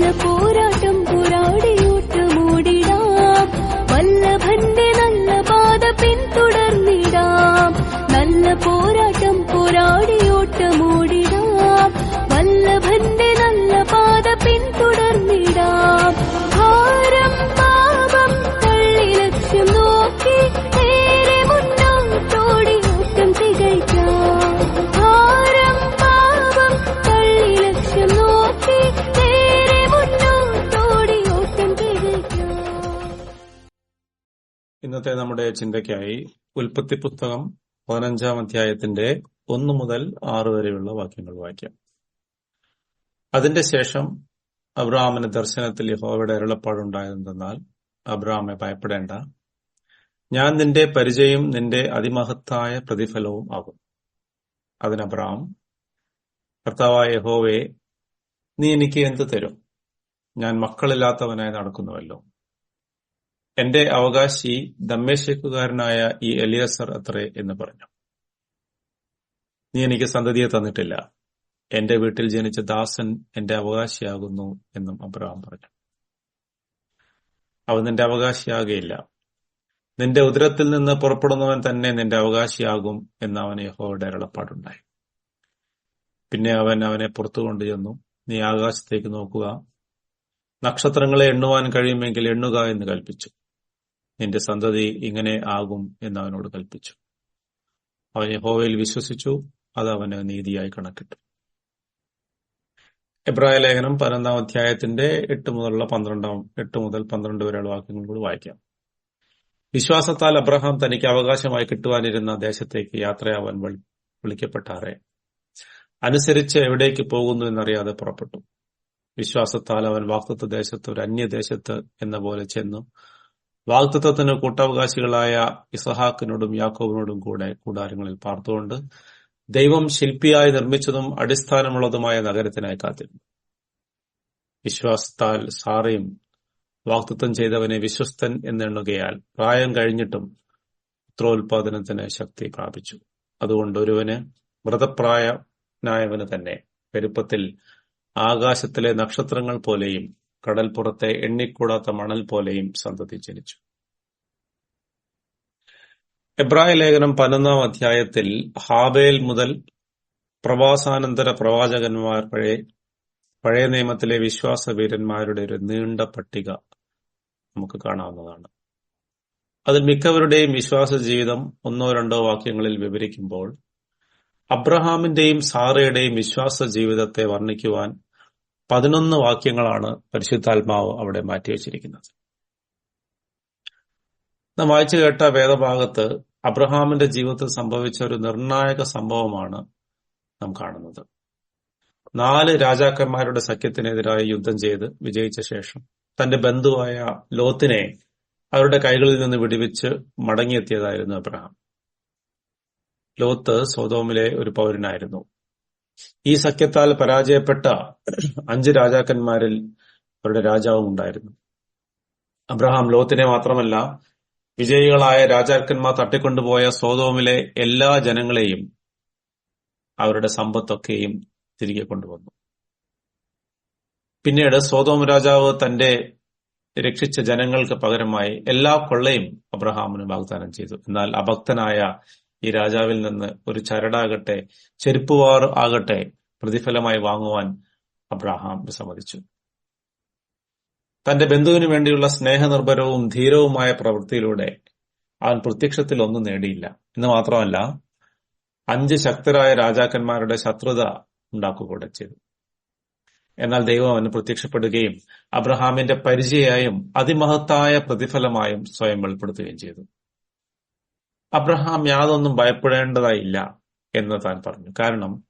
வல்ல போராட்டம் போராடியூட்டு மூடிடாம் வல்லபന്റെ நல்ல பாத பின்தொடர்ந்திடாம். நல்ல போராட்டம் போராடியூட்டு மூ ഇന്നത്തെ നമ്മുടെ ചിന്തയ്ക്കായി ഉൽപ്പത്തി പുസ്തകം പതിനഞ്ചാം അധ്യായത്തിന്റെ ഒന്ന് മുതൽ ആറ് വരെയുള്ള വാക്യങ്ങൾ വായിക്കാം. അതിന്റെ ശേഷം അബ്രാമിന് ദർശനത്തിൽ യഹോവയുടെ അരുളപ്പാടുണ്ടായതെന്നാൽ അബ്രാമെ ഭയപ്പെടേണ്ട. ഞാൻ നിന്റെ പരിചയം നിന്റെ അതിമഹത്തായ പ്രതിഫലവും ആകും അതിനബ്രാം കർത്താവായ യഹോവേ നീ എനിക്ക് എന്ത് തരും? ഞാൻ മക്കളില്ലാത്തവനായി നടക്കുന്നുവല്ലോ. എന്റെ അവകാശി ദമ്മേശക്കുകാരനായ ഈ എലിയസർ അത്രേ എന്ന് പറഞ്ഞു. നീ എനിക്ക് സന്തതിയെ തന്നിട്ടില്ല. എന്റെ വീട്ടിൽ ജനിച്ച ദാസൻ എന്റെ അവകാശിയാകുന്നു എന്നും അബ്രഹാം പറഞ്ഞു. അവൻ നിന്റെ അവകാശിയാകയില്ല. നിന്റെ ഉദരത്തിൽ നിന്ന് പുറപ്പെടുന്നവൻ തന്നെ നിന്റെ അവകാശിയാകും എന്ന് അവന് യഹോയുടെ അരുളപ്പാടുണ്ടായി. പിന്നെ അവൻ അവനെ പുറത്തു കൊണ്ടുചെന്നു. നീ ആകാശത്തേക്ക് നോക്കുക. നക്ഷത്രങ്ങളെ എണ്ണുവാൻ കഴിയുമെങ്കിൽ എണ്ണുക എന്ന് കൽപ്പിച്ചു. നിന്റെ സന്തതി ഇങ്ങനെ ആകും എന്ന് അവനോട് കൽപ്പിച്ചു. അവൻ യഹോവയിൽ വിശ്വസിച്ചു അത് അവന് നീതിയായി കണക്കിട്ടു. എബ്രായ ലേഖനം പതിനൊന്നാം അധ്യായത്തിന്റെ എട്ട് മുതലുള്ള പന്ത്രണ്ടാം എട്ട് മുതൽ പന്ത്രണ്ട് വരെയുള്ള വാക്യങ്ങൾ കൂടി വായിക്കാം. വിശ്വാസത്താൽ അബ്രഹാം തനിക്ക് അവകാശമായി കിട്ടുവാനിരുന്ന ദേശത്തേക്ക് യാത്രയാവാൻ വിളി- വിളിക്കപ്പെട്ടാറെ. അനുസരിച്ച് എവിടേക്ക് പോകുന്നു എന്നറിയാതെ പുറപ്പെട്ടു. വിശ്വാസത്താൽ അവൻ വാക്തത്വ ദേശത്ത് ഒരു അന്യദേശത്ത് എന്ന പോലെ ചെന്നു വാഗ്ദത്വത്തിന് കൂട്ടവകാശികളായ ഇസഹാക്കിനോടും യാക്കോബിനോടും കൂടെ കൂടാരങ്ങളിൽ പാർത്തുകൊണ്ട് ദൈവം ശില്പിയായി നിർമ്മിച്ചതും അടിസ്ഥാനമുള്ളതുമായ നഗരത്തിനായി കാത്തിരുന്നു. വിശ്വാസത്താൽ സാറയും വാക്തത്വം ചെയ്തവനെ വിശ്വസ്തൻ എന്നെണ്ണുകയാൽ പ്രായം കഴിഞ്ഞിട്ടും പുത്രോത്പാദനത്തിന് ശക്തി പ്രാപിച്ചു. അതുകൊണ്ട് ഒരുവന് മൃതപ്രായനായവന് തന്നെ പെരുപ്പത്തിൽ ആകാശത്തിലെ നക്ഷത്രങ്ങൾ പോലെയും കടൽപ്പുറത്തെ എണ്ണിക്കൂടാത്ത മണൽ പോലെയും സന്തതി ജനിച്ചു. എബ്രായ ലേഖനം പതിനൊന്നാം അധ്യായത്തിൽ ഹാബേൽ മുതൽ പ്രവാസാനന്തര പ്രവാചകന്മാർ പഴയ പഴയ നിയമത്തിലെ വിശ്വാസ വീരന്മാരുടെ ഒരു നീണ്ട പട്ടിക നമുക്ക് കാണാവുന്നതാണ്. അതിൽ മിക്കവരുടെയും വിശ്വാസ ജീവിതം ഒന്നോ രണ്ടോ വാക്യങ്ങളിൽ വിവരിക്കുമ്പോൾ അബ്രഹാമിന്റെയും സാറയുടെയും വിശ്വാസ ജീവിതത്തെ വർണിക്കുവാൻ പതിനൊന്ന് വാക്യങ്ങളാണ് പരിശുദ്ധാത്മാവ് അവിടെ മാറ്റിവെച്ചിരിക്കുന്നത് നാം വായിച്ചു കേട്ട വേദഭാഗത്ത് അബ്രഹാമിന്റെ ജീവിതത്തിൽ സംഭവിച്ച ഒരു നിർണായക സംഭവമാണ് നാം കാണുന്നത്. നാല് രാജാക്കന്മാരുടെ സഖ്യത്തിനെതിരായി യുദ്ധം ചെയ്ത് വിജയിച്ച ശേഷം തന്റെ ബന്ധുവായ ലോത്തിനെ അവരുടെ കൈകളിൽ നിന്ന് വിടിവിച്ച് മടങ്ങിയെത്തിയതായിരുന്നു അബ്രഹാം. ലോത്ത് സോതോമിലെ ഒരു പൗരനായിരുന്നു. ഈ സഖ്യത്താൽ പരാജയപ്പെട്ട അഞ്ച് രാജാക്കന്മാരിൽ അവരുടെ രാജാവും ഉണ്ടായിരുന്നു. അബ്രഹാം ലോത്തിനെ മാത്രമല്ല വിജയികളായ രാജാക്കന്മാർ തട്ടിക്കൊണ്ടുപോയ സോതോമിലെ എല്ലാ ജനങ്ങളെയും അവരുടെ സമ്പത്തൊക്കെയും തിരികെ കൊണ്ടുവന്നു. പിന്നീട് സോതോം രാജാവ് തന്റെ രക്ഷിച്ച ജനങ്ങൾക്ക് പകരമായി എല്ലാ കൊള്ളയും അബ്രഹാമിന് വാഗ്ദാനം ചെയ്തു. എന്നാൽ അഭക്തനായ ഈ രാജാവിൽ നിന്ന് ഒരു ചരടാകട്ടെ ചെരുപ്പുവാർ ആകട്ടെ പ്രതിഫലമായി വാങ്ങുവാൻ അബ്രാഹാം വിസമ്മതിച്ചു. തന്റെ ബന്ധുവിന് വേണ്ടിയുള്ള സ്നേഹനിർഭരവും ധീരവുമായ പ്രവൃത്തിയിലൂടെ അവൻ പ്രത്യക്ഷത്തിൽ ഒന്നും നേടിയില്ല. എന്ന് മാത്രമല്ല അഞ്ച് ശക്തരായ രാജാക്കന്മാരുടെ ശത്രുത ഉണ്ടാക്കുകൂടെ ചെയ്തു. എന്നാൽ ദൈവം അവന് പ്രത്യക്ഷപ്പെടുകയും അബ്രഹാമിന്റെ പരിചയായും അതിമഹത്തായ പ്രതിഫലമായും സ്വയം വെളിപ്പെടുത്തുകയും ചെയ്തു. അബ്രഹാം യാതൊന്നും ഭയപ്പെടേണ്ടതായില്ല എന്ന് താൻ പറഞ്ഞു. കാരണം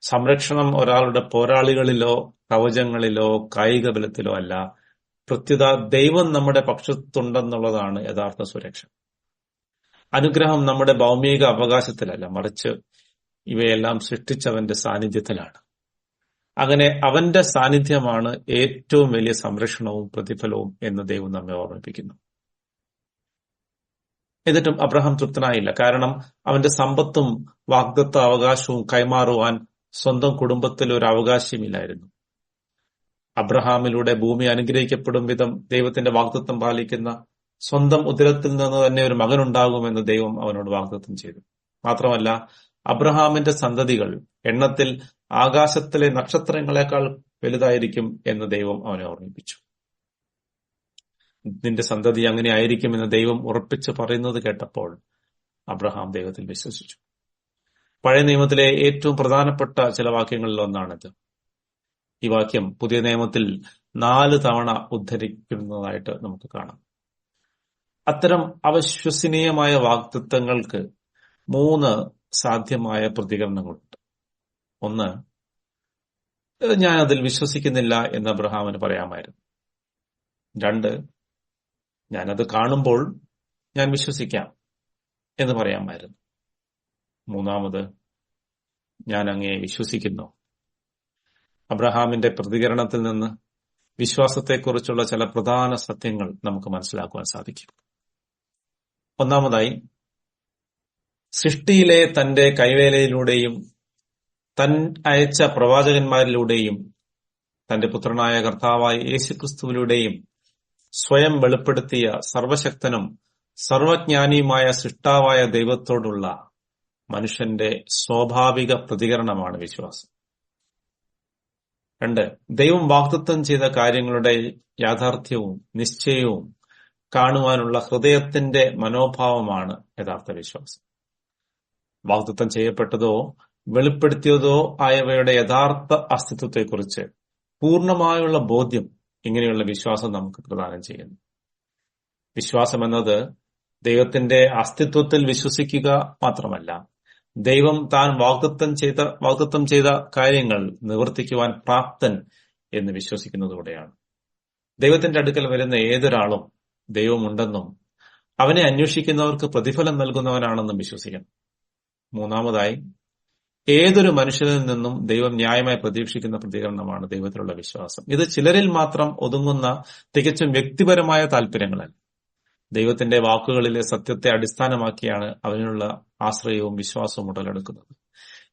സംരക്ഷണം ഒരാളുടെ പോരാളികളിലോ കവചങ്ങളിലോ കായിക ബലത്തിലോ അല്ല. പ്രത്യുത ദൈവം നമ്മുടെ പക്ഷത്തുണ്ടെന്നുള്ളതാണ് യഥാർത്ഥ സുരക്ഷ. അനുഗ്രഹം നമ്മുടെ ഭൗമിക അവകാശത്തിലല്ല. മറിച്ച് ഇവയെല്ലാം സൃഷ്ടിച്ചവന്റെ സാന്നിധ്യത്തിലാണ്. അങ്ങനെ അവന്റെ സാന്നിധ്യമാണ് ഏറ്റവും വലിയ സംരക്ഷണവും പ്രതിഫലവും എന്ന് ദൈവം നമ്മെ ഓർമ്മിപ്പിക്കുന്നു. എന്നിട്ടും അബ്രഹാം തൃപ്തനായില്ല. കാരണം അവന്റെ സമ്പത്തും വാഗ്ദത്ത അവകാശവും കൈമാറുവാൻ സ്വന്തം കുടുംബത്തിൽ ഒരു അവകാശമില്ലായിരുന്നു. അബ്രഹാമിലൂടെ ഭൂമി അനുഗ്രഹിക്കപ്പെടും വിധം ദൈവത്തിന്റെ വാഗ്ദത്വം പാലിക്കുന്ന സ്വന്തം ഉദരത്തിൽ നിന്ന് തന്നെ ഒരു മകനുണ്ടാകുമെന്ന് ദൈവം അവനോട് വാഗ്ദത്വം ചെയ്തു. മാത്രമല്ല അബ്രഹാമിന്റെ സന്തതികൾ എണ്ണത്തിൽ ആകാശത്തിലെ നക്ഷത്രങ്ങളെക്കാൾ വലുതായിരിക്കും എന്ന് ദൈവം അവനെ ഓർമ്മിപ്പിച്ചു. നിന്റെ സന്തതി അങ്ങനെ ആയിരിക്കും എന്ന് ദൈവം ഉറപ്പിച്ച് പറയുന്നത് കേട്ടപ്പോൾ അബ്രഹാം ദൈവത്തിൽ വിശ്വസിച്ചു. പഴയ നിയമത്തിലെ ഏറ്റവും പ്രധാനപ്പെട്ട ചില വാക്യങ്ങളിൽ ഒന്നാണിത്. ഈ വാക്യം പുതിയ നിയമത്തിൽ നാല് തവണ ഉദ്ധരിക്കുന്നതായിട്ട് നമുക്ക് കാണാം. അത്തരം അവിശ്വസനീയമായ വാക്തത്വങ്ങൾക്ക് മൂന്ന് സാധ്യമായ പ്രതികരണങ്ങളുണ്ട്. ഒന്ന് ഞാൻ അതിൽ വിശ്വസിക്കുന്നില്ല എന്ന് അബ്രഹാമിന് പറയാമായിരുന്നു. രണ്ട് ഞാനത് കാണുമ്പോൾ ഞാൻ വിശ്വസിക്കാം എന്ന് പറയാമായിരുന്നു. മൂന്നാമത് ഞാൻ അങ്ങേ വിശ്വസിക്കുന്നു. അബ്രഹാമിന്റെ പ്രതികരണത്തിൽ നിന്ന് വിശ്വാസത്തെക്കുറിച്ചുള്ള ചില പ്രധാന സത്യങ്ങൾ നമുക്ക് മനസ്സിലാക്കുവാൻ സാധിക്കും. ഒന്നാമതായി സൃഷ്ടിയിലെ തന്റെ കൈവേലയിലൂടെയും തൻ അയച്ച പ്രവാചകന്മാരിലൂടെയും തന്റെ പുത്രനായ കർത്താവായ യേശുക്രിസ്തുവിലൂടെയും സ്വയം വെളിപ്പെടുത്തിയ സർവശക്തനും സർവജ്ഞാനിയുമായ സൃഷ്ടാവായ ദൈവത്തോടുള്ള മനുഷ്യന്റെ സ്വാഭാവിക പ്രതികരണമാണ് വിശ്വാസം. രണ്ട് ദൈവം വാക്തത്വം ചെയ്ത കാര്യങ്ങളുടെ യാഥാർത്ഥ്യവും നിശ്ചയവും കാണുവാനുള്ള ഹൃദയത്തിന്റെ മനോഭാവമാണ് യഥാർത്ഥ വിശ്വാസം. വാഗ്ദത്തം ചെയ്യപ്പെട്ടതോ വെളിപ്പെടുത്തിയതോ ആയവയുടെ യഥാർത്ഥ അസ്തിത്വത്തെക്കുറിച്ച് പൂർണമായുള്ള ബോധ്യം ഇങ്ങനെയുള്ള വിശ്വാസം നമുക്ക് പ്രദാനം ചെയ്യുന്നു. വിശ്വാസം എന്നത് ദൈവത്തിന്റെ അസ്തിത്വത്തിൽ വിശ്വസിക്കുക മാത്രമല്ല ദൈവം താൻ വാഗ്ദത്വം ചെയ്ത വാഗ്ദത്വം ചെയ്ത കാര്യങ്ങൾ നിവർത്തിക്കുവാൻ പ്രാപ്തൻ എന്ന് വിശ്വസിക്കുന്നതോടെയാണ്. ദൈവത്തിന്റെ അടുക്കൽ വരുന്ന ഏതൊരാളും ദൈവമുണ്ടെന്നും അവനെ അന്വേഷിക്കുന്നവർക്ക് പ്രതിഫലം നൽകുന്നവനാണെന്നും വിശ്വസിക്കണം. മൂന്നാമതായി ഏതൊരു മനുഷ്യനിൽ നിന്നും ദൈവം ന്യായമായി പ്രതീക്ഷിക്കുന്ന പ്രതികരണമാണ് ദൈവത്തിലുള്ള വിശ്വാസം. ഇത് ചിലരിൽ മാത്രം ഒതുങ്ങുന്ന തികച്ചും വ്യക്തിപരമായ താല്പര്യങ്ങളല്ല. ദൈവത്തിന്റെ വാക്കുകളിലെ സത്യത്തെ അടിസ്ഥാനമാക്കിയാണ് അവനുള്ള ആശ്രയവും വിശ്വാസവും ഉടലെടുക്കുന്നത്.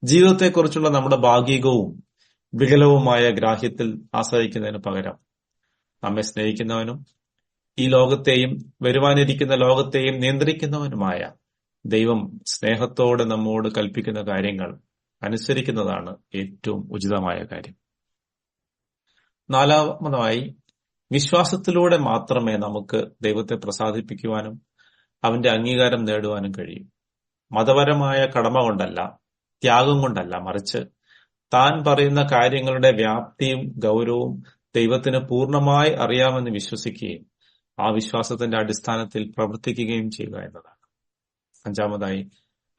ജീവിതത്തെക്കുറിച്ചുള്ള നമ്മുടെ ഭാഗികവും വികലവുമായ ഗ്രാഹ്യത്തിൽ ആശ്രയിക്കുന്നതിന് പകരം നമ്മെ സ്നേഹിക്കുന്നവനും ഈ ലോകത്തെയും വരുവാനിരിക്കുന്ന ലോകത്തെയും നിയന്ത്രിക്കുന്നവനുമായ ദൈവം സ്നേഹത്തോടെ നമ്മോട് കൽപ്പിക്കുന്ന കാര്യങ്ങൾ അനുസരിക്കുന്നതാണ് ഏറ്റവും ഉചിതമായ കാര്യം. നാലാമതായി വിശ്വാസത്തിലൂടെ മാത്രമേ നമുക്ക് ദൈവത്തെ പ്രസാദിപ്പിക്കുവാനും അവന്റെ അംഗീകാരം നേടുവാനും കഴിയും. മതപരമായ കടമ കൊണ്ടല്ല ത്യാഗം കൊണ്ടല്ല മറിച്ച് താൻ പറയുന്ന കാര്യങ്ങളുടെ വ്യാപ്തിയും ഗൗരവവും ദൈവത്തിന് പൂർണമായി അറിയാമെന്ന് വിശ്വസിക്കുകയും ആ വിശ്വാസത്തിന്റെ അടിസ്ഥാനത്തിൽ പ്രവർത്തിക്കുകയും ചെയ്യുക എന്നതാണ്. അഞ്ചാമതായി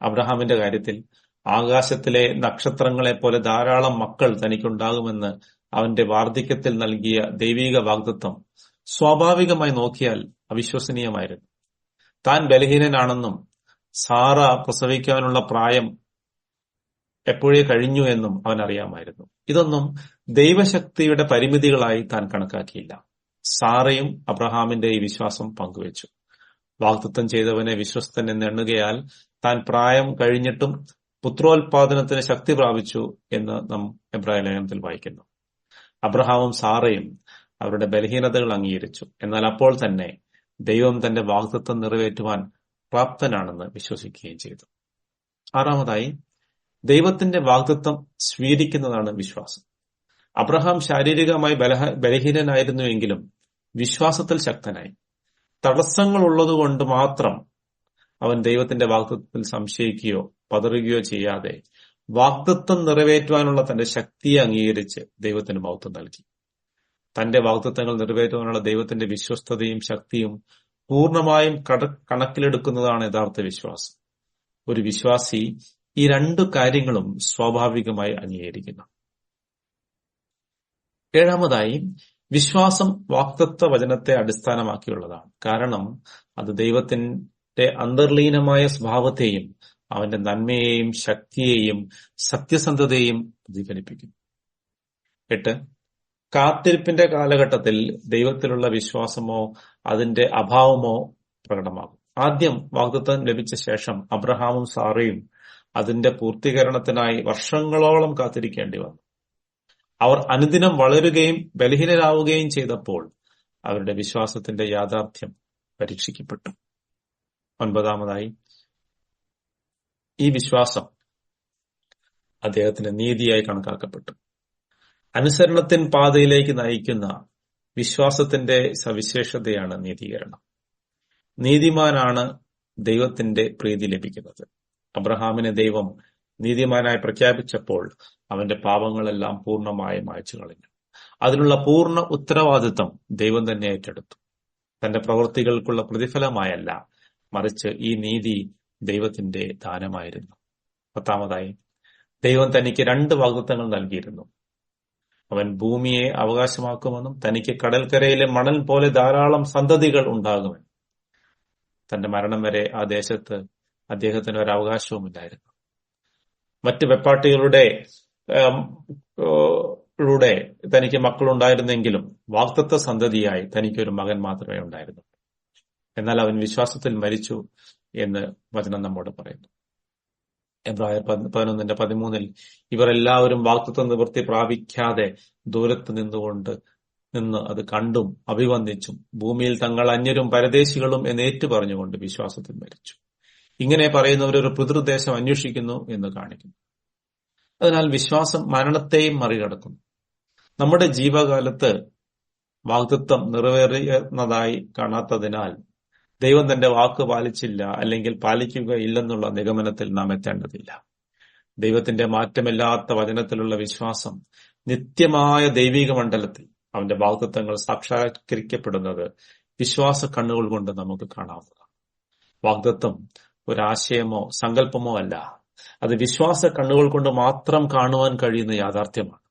അബ്രഹാമിന്റെ കാര്യത്തിൽ ആകാശത്തിലെ നക്ഷത്രങ്ങളെ പോലെ ധാരാളം മക്കൾ തനിക്കുണ്ടാകുമെന്ന് അവന്റെ വാർദ്ധക്യത്തിൽ നൽകിയ ദൈവീക വാഗ്ദത്വം സ്വാഭാവികമായി നോക്കിയാൽ അവിശ്വസനീയമായിരുന്നു. താൻ ബലഹീനനാണെന്നും സാറ പ്രസവിക്കാനുള്ള പ്രായം എപ്പോഴേ കഴിഞ്ഞു എന്നും അവൻ അറിയാമായിരുന്നു. ഇതൊന്നും ദൈവശക്തിയുടെ പരിമിതികളായി താൻ കണക്കാക്കിയില്ല. സാറയും അബ്രഹാമിന്റെ ഈ വിശ്വാസം പങ്കുവച്ചു. വാഗ്ദത്വം ചെയ്തവനെ വിശ്വസ്തൻ എന്ന് എണ്ണുകയാൽ താൻ പ്രായം കഴിഞ്ഞിട്ടും പുത്രോത്പാദനത്തിന് ശക്തി പ്രാപിച്ചു എന്ന് നാം എബ്രാഹിം ലേഖനത്തിൽ വായിക്കുന്നു. അബ്രഹാമും സാറയും അവരുടെ ബലഹീനതകൾ അംഗീകരിച്ചു. എന്നാൽ അപ്പോൾ തന്നെ ദൈവം തന്റെ വാഗ്ദത്വം നിറവേറ്റുവാൻ പ്രാപ്തനാണെന്ന് വിശ്വസിക്കുകയും ചെയ്തു. ആറാമതായി ദൈവത്തിന്റെ വാഗ്ദത്വം സ്വീകരിക്കുന്നതാണ് വിശ്വാസം. അബ്രഹാം ശാരീരികമായി ബലഹ ബലഹീനനായിരുന്നുവെങ്കിലും വിശ്വാസത്തിൽ ശക്തനായി. തടസ്സങ്ങൾ ഉള്ളതുകൊണ്ട് മാത്രം അവൻ ദൈവത്തിന്റെ വാക്തത്വത്തിൽ സംശയിക്കുകയോ പതറുകയോ ചെയ്യാതെ വാക്തത്വം നിറവേറ്റുവാനുള്ള തന്റെ ശക്തിയെ അംഗീകരിച്ച് ദൈവത്തിന് മൗത്വം നൽകി. തന്റെ വാക്തത്വങ്ങൾ നിറവേറ്റുവാനുള്ള ദൈവത്തിന്റെ വിശ്വസ്തതയും ശക്തിയും പൂർണമായും കട കണക്കിലെടുക്കുന്നതാണ് യഥാർത്ഥ വിശ്വാസം. ഒരു വിശ്വാസി ഈ രണ്ട് കാര്യങ്ങളും സ്വാഭാവികമായി അംഗീകരിക്കുന്നു. ഏഴാമതായി വിശ്വാസം വാക്തത്വ വചനത്തെ അടിസ്ഥാനമാക്കിയുള്ളതാണ്. കാരണം അത് ദൈവത്തിന്റെ അന്തർലീനമായ സ്വഭാവത്തെയും അവന്റെ നന്മയെയും ശക്തിയെയും സത്യസന്ധതയെയും പ്രതിഫലിപ്പിക്കുന്നു എട്ട്. കാത്തിരിപ്പിന്റെ കാലഘട്ടത്തിൽ ദൈവത്തിലുള്ള വിശ്വാസമോ അതിന്റെ അഭാവമോ പ്രകടമാകും. ആദ്യം വാഗ്ദത്വം ലഭിച്ച ശേഷം അബ്രഹാമും സാറയും അതിന്റെ പൂർത്തീകരണത്തിനായി വർഷങ്ങളോളം കാത്തിരിക്കേണ്ടി വന്നു. അവർ അനുദിനം വളരുകയും ബലഹീനരാവുകയും ചെയ്തപ്പോൾ അവരുടെ വിശ്വാസത്തിന്റെ യാഥാർത്ഥ്യം പരീക്ഷിക്കപ്പെട്ടു. ഒൻപതാമതായി ഈ വിശ്വാസം അദ്ദേഹത്തിന് നീതിയായി കണക്കാക്കപ്പെട്ടു. അനുസരണത്തിൻ പാതയിലേക്ക് നയിക്കുന്ന വിശ്വാസത്തിന്റെ സവിശേഷതയാണ് നീതീകരണം. നീതിമാനാണ് ദൈവത്തിന്റെ പ്രീതി ലഭിക്കുന്നത്. അബ്രഹാമിനെ ദൈവം നീതിമാനായി പ്രഖ്യാപിച്ചപ്പോൾ അവന്റെ പാപങ്ങളെല്ലാം പൂർണമായി മായച്ചു കളഞ്ഞു. അതിനുള്ള പൂർണ ഉത്തരവാദിത്വം ദൈവം തന്നെ ഏറ്റെടുത്തു. തന്റെ പ്രവൃത്തികൾക്കുള്ള പ്രതിഫലമായല്ല മറിച്ച് ഈ നീതി ദൈവത്തിന്റെ ദാനമായിരുന്നു. പത്താമതായി ദൈവം തനിക്ക് രണ്ട് വാഗ്ദത്തങ്ങൾ നൽകിയിരുന്നു. അവൻ ഭൂമിയെ അവകാശമാക്കുമെന്നും തനിക്ക് കടൽക്കരയിലെ മണൽ പോലെ ധാരാളം സന്തതികൾ ഉണ്ടാകുമെന്നും. തന്റെ മരണം വരെ ആ ദേശത്ത് അദ്ദേഹത്തിന് ഒരു അവകാശവും ഇല്ലായിരുന്നു. മറ്റ് വെപ്പാട്ടികളുടെ ൂടെ തനിക്ക് മക്കളുണ്ടായിരുന്നെങ്കിലും വാക്തത്വ സന്തതിയായി തനിക്കൊരു മകൻ മാത്രമേ ഉണ്ടായിരുന്നു എന്നാൽ അവൻ വിശ്വാസത്തിൽ മരിച്ചു എന്ന് വചനം നമ്മോട് പറയുന്നു. എബ്രായർ പതിനൊന്നിന്റെ പതിമൂന്നിൽ ഇവർ എല്ലാവരും വാക്തത്വ നിവൃത്തി പ്രാപിക്കാതെ ദൂരത്ത് നിന്നുകൊണ്ട് നിന്ന് അത് കണ്ടും അഭിവന്ദിച്ചും ഭൂമിയിൽ തങ്ങൾ അന്യരും പരദേശികളും എന്ന് ഏറ്റു പറഞ്ഞുകൊണ്ട് വിശ്വാസത്തിൽ മരിച്ചു. ഇങ്ങനെ പറയുന്നവർ ഒരു പിതൃദേശം അന്വേഷിക്കുന്നു എന്ന് കാണിക്കുന്നു. അതിനാൽ വിശ്വാസം മരണത്തെയും മറികടക്കുന്നു. നമ്മുടെ ജീവകാലത്ത് വാഗ്ദത്വം നിറവേറുന്നതായി കാണാത്തതിനാൽ ദൈവം തന്റെ വാക്ക് പാലിച്ചില്ല അല്ലെങ്കിൽ പാലിക്കുകയില്ലെന്നുള്ള നിഗമനത്തിൽ നാം എത്തേണ്ടതില്ല. ദൈവത്തിന്റെ മാറ്റമില്ലാത്ത വചനത്തിലുള്ള വിശ്വാസം നിത്യമായ ദൈവിക മണ്ഡലത്തിൽ അവന്റെ വാഗ്ദത്വങ്ങൾ സാക്ഷാത്കരിക്കപ്പെടുന്നത് വിശ്വാസ കണ്ണുകൾ കൊണ്ട് നമുക്ക് കാണാവുന്നതാണ്. വാഗ്ദത്വം ഒരാശയമോ സങ്കല്പമോ അല്ല. അത് വിശ്വാസ കണ്ണുകൾ കൊണ്ട് മാത്രം കാണുവാൻ കഴിയുന്ന യാഥാർത്ഥ്യമാണ്.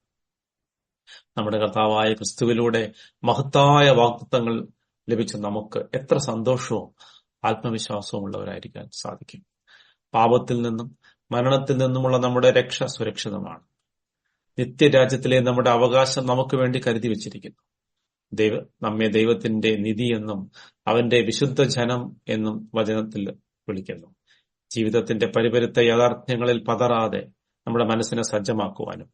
നമ്മുടെ കർത്താവായ ക്രിസ്തുവിലൂടെ മഹത്തായ വാഗ്ദത്തങ്ങൾ ലഭിച്ച നമുക്ക് എത്ര സന്തോഷവും ആത്മവിശ്വാസവും ഉള്ളവരായിരിക്കാൻ സാധിക്കും. പാപത്തിൽ നിന്നും മരണത്തിൽ നിന്നുമുള്ള നമ്മുടെ രക്ഷ സുരക്ഷിതമാണ്. നിത്യരാജ്യത്തിലെ നമ്മുടെ അവകാശം നമുക്ക് വേണ്ടി കരുതി വച്ചിരിക്കുന്നു. ദൈവ നമ്മെ ദൈവത്തിന്റെ നിധി എന്നും അവന്റെ വിശുദ്ധ ജനം എന്നും വചനത്തിൽ വിളിക്കുന്നു. ജീവിതത്തിന്റെ പരിപരുത്ത യാഥാർത്ഥ്യങ്ങളിൽ പതറാതെ നമ്മുടെ മനസ്സിനെ സജ്ജമാക്കുവാനും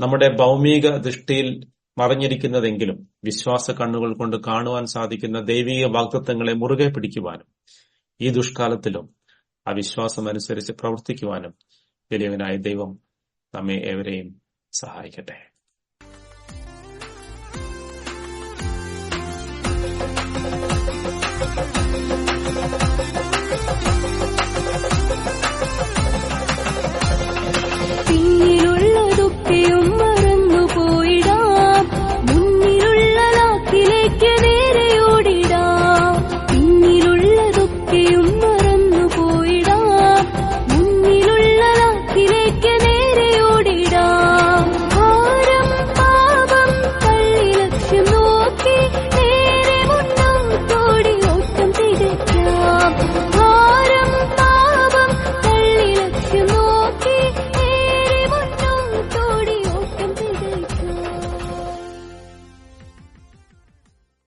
നമ്മുടെ ഭൗമിക ദൃഷ്ടിയിൽ മറഞ്ഞിരിക്കുന്നതെങ്കിലും വിശ്വാസ കണ്ണുകൾ കൊണ്ട് കാണുവാൻ സാധിക്കുന്ന ദൈവിക വാഗ്ദത്വങ്ങളെ മുറുകെ പിടിക്കുവാനും ഈ ദുഷ്കാലത്തിലും അവിശ്വാസം വിശ്വാസം അനുസരിച്ച് പ്രവർത്തിക്കുവാനും വലിയവനായ ദൈവം നമ്മെ ഏവരെയും സഹായിക്കട്ടെ.